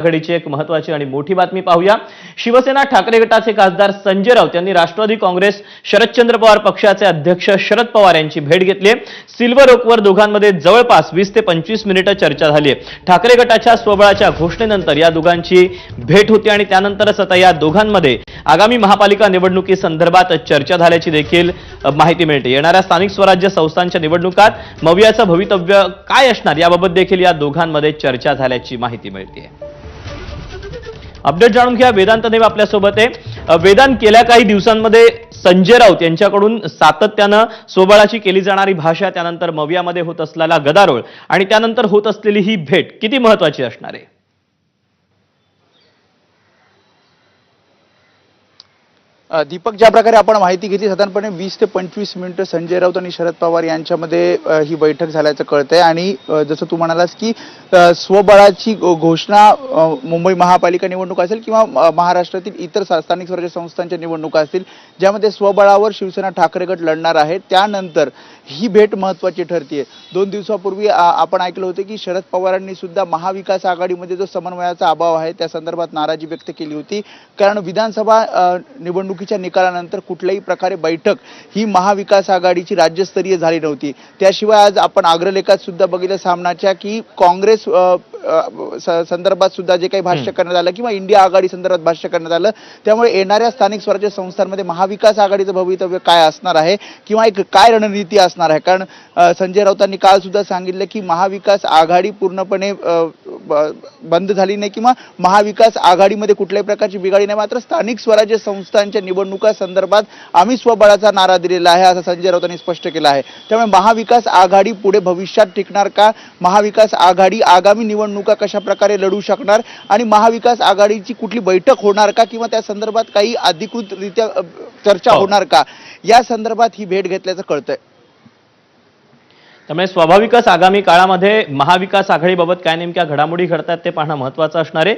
घडीची एक महत्वाची आणि मोठी बातमी पाहूया. शिवसेना ठाकरे गटाचे खासदार संजय राऊत यांनी राष्ट्रवादी काँग्रेस शरदचंद्र पवार पक्षाचे अध्यक्ष शरद पवार यांची भेट घेतली. सिल्वर ओकवर दोघांमध्ये जवळपास वीस ते पंचवीस मिनिटं चर्चा झाली. ठाकरे गटाच्या स्वबळाच्या घोषणेनंतर या दोघांची भेट होती आणि त्यानंतरच आता या दोघांमध्ये आगामी महापालिका निवडणुकीसंदर्भात चर्चा झाल्याची देखील माहिती मिळते. येणाऱ्या स्थानिक स्वराज्य संस्थांच्या निवडणुकात मवियाचं भवितव्य काय असणार याबाबत देखील या दोघांमध्ये चर्चा झाल्याची माहिती मिळते. अपडेट जाणून घ्या. वेदांत देव आपल्यासोबत आहे. वेदांत गेल्या काही दिवसांमध्ये संजय राऊत यांच्याकडून सातत्यानं सोबळाची केली जाणारी भाषा त्यानंतर मवियामध्ये होत असलेला गदारोळ आणि त्यानंतर होत असलेली ही भेट किती महत्वाची असणार आहे? दीपक ज्या प्रकारे आपण माहिती घेतली साधारणपणे वीस ते पंचवीस मिनिटं संजय राऊत आणि शरद पवार यांच्यामध्ये ही बैठक झाल्याचं कळतंय. आणि जसं तू म्हणालास की स्वबळाची घो- घोषणा मुंबई महापालिका निवडणूक असेल किंवा महाराष्ट्रातील इतर स्थानिक स्वराज्य संस्थांच्या निवडणुका असतील ज्यामध्ये स्वबळावर शिवसेना ठाकरे गट लढणार आहे. त्यानंतर ही भेट महत्वाची ठरतीये. दोन दिवसापूर्वी आपण ऐकलं होतं की शरद पवारांनी सुद्धा महाविकास आघाडीमध्ये जो समन्वयाचा अभाव आहे त्या संदर्भात नाराजी व्यक्त केली होती. कारण विधानसभा निवडणुकीच्या निकालानंतर कुठल्याही प्रकारे बैठक ही महाविकास आघाडीची राज्यस्तरीय झाली नव्हती. त्याशिवाय आज आपण अग्रलेखात सुद्धा बघितलं सामनाच्या की काँग्रेस संदर्भात सुद्धा जे काही भाष्य करण्यात आलं किंवा इंडिया आघाडी संदर्भात भाष्य करण्यात आलं त्यामुळे येणाऱ्या स्थानिक स्वराज्य संस्थांमध्ये महाविकास आघाडीचं भवितव्य काय असणार आहे? किंवा एक काय रणनीती असणार आहे. कारण संजय राऊतांनी काल सुद्धा सांगितलं की महाविकास आघाडी पूर्णपणे बंद झाली नाही किंवा महाविकास आघाडीमध्ये कुठल्याही प्रकारची बिघाडी नाही. मात्र स्थानिक स्वराज्य संस्थांच्या निवडणुका संदर्भात आम्ही स्वबळाचा नारा दिलेला आहे असं संजय राऊतांनी स्पष्ट केलं आहे. त्यामुळे महाविकास आघाडी पुढे भविष्यात टिकणार का? महाविकास आघाडी आगामी निवडणुका कशा प्रकारे लढू शकणार? आणि महाविकास आघाडीची कुठली बैठक होणार का? किंवा त्या संदर्भात काही अधिकृतरित्या चर्चा हो. होणार का? या संदर्भात ही भेट घेतल्याचं कळतंय. त्यामुळे स्वाभाविकच आगामी काळामध्ये महाविकास आघाडीबाबत काय नेमक्या घडामोडी घडतात ते पाहणं महत्वाचं असणार आहे.